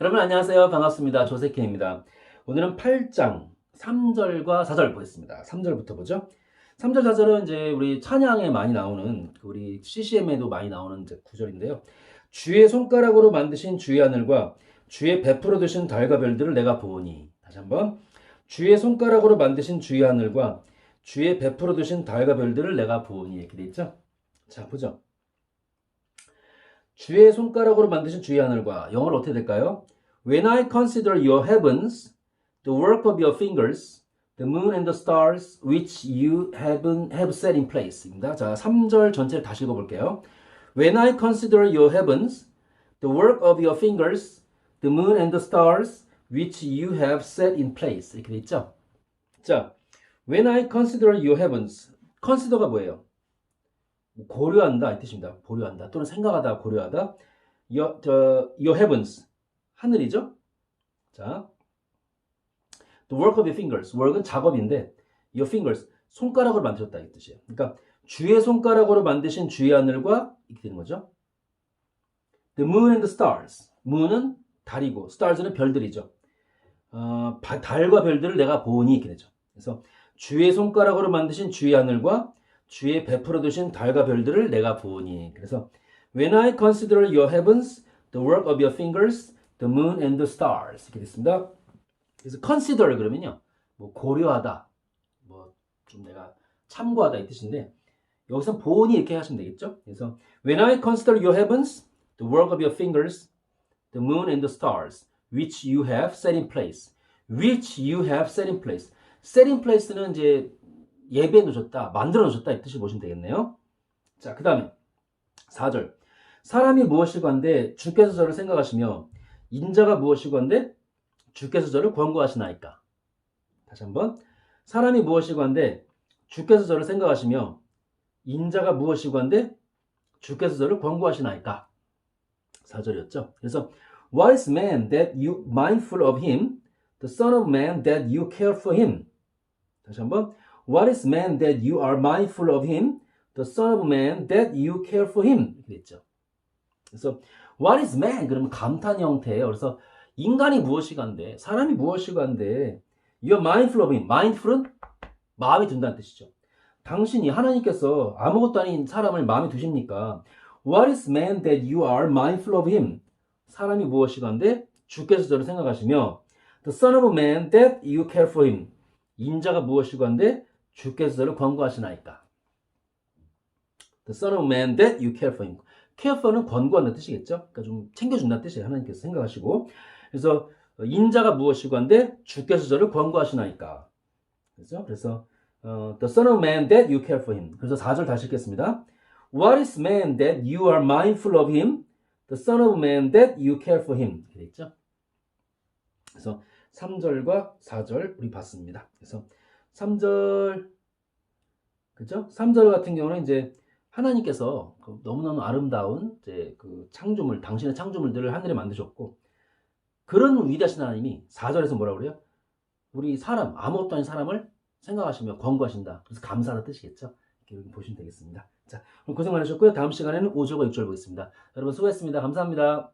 여러분 안녕하세요. 반갑습니다. 조세케입니다. 오늘은 8장 3절과 4절 보겠습니다. 3절부터 보죠. 3절, 4절은 이제 우리 찬양에 많이 나오는 그 우리 CCM에도 많이 나오는 구절인데요. 주의 손가락으로 만드신 주의 하늘과 주의 베풀어 두신 달과 별들을 내가 보니 다시 한번 주의 손가락으로 만드신 주의 하늘과 주의 베풀어 두신 달과 별들을 내가 보니 이렇게 돼 있죠. 자 보죠. 주의 손가락으로 만드신 주의 하늘과 영어로 어떻게 될까요? When I consider your heavens, the work of your fingers, the moon and the stars which you have, have set in place. 입니다. 자, 3절 전체를 다시 읽어볼게요. When I consider your heavens, the work of your fingers, the moon and the stars which you have set in place. 이렇게 돼 있죠? 자, when I consider your heavens, consider가 뭐예요? 고려한다 이 뜻입니다. 고려한다 또는 생각하다 고려하다. Your, 저, your heavens 하늘이죠. 자, the work of your fingers work은 작업인데 your fingers 손가락으로 만드셨다 이 뜻이에요. 그러니까 주의 손가락으로 만드신 주의 하늘과 이렇게 되는 거죠. The moon and the stars. moon은 달이고 stars는 별들이죠. 어, 바- 달과 별들을 내가 보니 이렇게 되죠. 그래서 주의 손가락으로 만드신 주의 하늘과 주의 베풀어 두신 달과 별들을 내가 보니. 그래서 When I consider your heavens, the work of your fingers, the moon and the stars 이렇게 됐습니다. 그래서 consider 그러면요, 뭐 고려하다, 뭐 좀 내가 참고하다 이 뜻인데 여기서 보니 이렇게 하시면 되겠죠. 그래서 When I consider your heavens, the work of your fingers, the moon and the stars, which you have set in place, which you have set in place. set in place는 이제 예배해 놓으셨다, 만들어 놓으셨다 이 뜻을 보시면 되겠네요. 자, 그 다음에 4절. 사람이 무엇이건데 주께서 저를 생각하시며 인자가 무엇이건데 주께서 저를 권고하시나이까. 다시 한번. 사람이 무엇이건데 주께서 저를 생각하시며 인자가 무엇이건데 주께서 저를 권고하시나이까. 4절이었죠. 그래서 is man that you mindful of him? The son of man that you care for him. 다시 한번. What is man that you are mindful of him? The son of man that you care for him. 이렇게 됐죠. 그래서 What is man? 그러면 감탄 형태예요. 그래서 인간이 무엇이간데, 사람이 무엇이간데, you're mindful of him. mindful은 마음에 둔다는 뜻이죠. 당신이 하나님께서 아무것도 아닌 사람을 마음에 두십니까? What is man that you are mindful of him? 사람이 무엇이간데 주께서 저를 생각하시며 The son of man that you care for him. 인자가 무엇이간데 주께서 저를 권고하시나이까. The son of man that you care for him. care for는 권고한다는 뜻이겠죠. 그러니까 좀 챙겨준다는 뜻이에요. 하나님께서 생각하시고. 그래서 인자가 무엇이간데 주께서 저를 권고하시나이까. 그렇죠? 그래서 어, the son of man that you care for him. 그래서 4절 다시 읽겠습니다. What is man that you are mindful of him? The son of man that you care for him. 이렇게 돼 있죠. 그래서 3절과 4절 우리 봤습니다. 그래서 3절 그죠? 3절 같은 경우는 이제 하나님께서 그 너무너무 아름다운 이제 그 창조물, 당신의 창조물들을 하늘에 만드셨고 그런 위대하신 하나님이 4절에서 뭐라고 그래요? 우리 사람, 아무것도 아닌 사람을 생각하시며 권고하신다. 그래서 감사하는 뜻이겠죠. 이렇게 보시면 되겠습니다. 자, 고생 많으셨고요. 다음 시간에는 5절과 6절 보겠습니다. 여러분 수고했습니다. 감사합니다.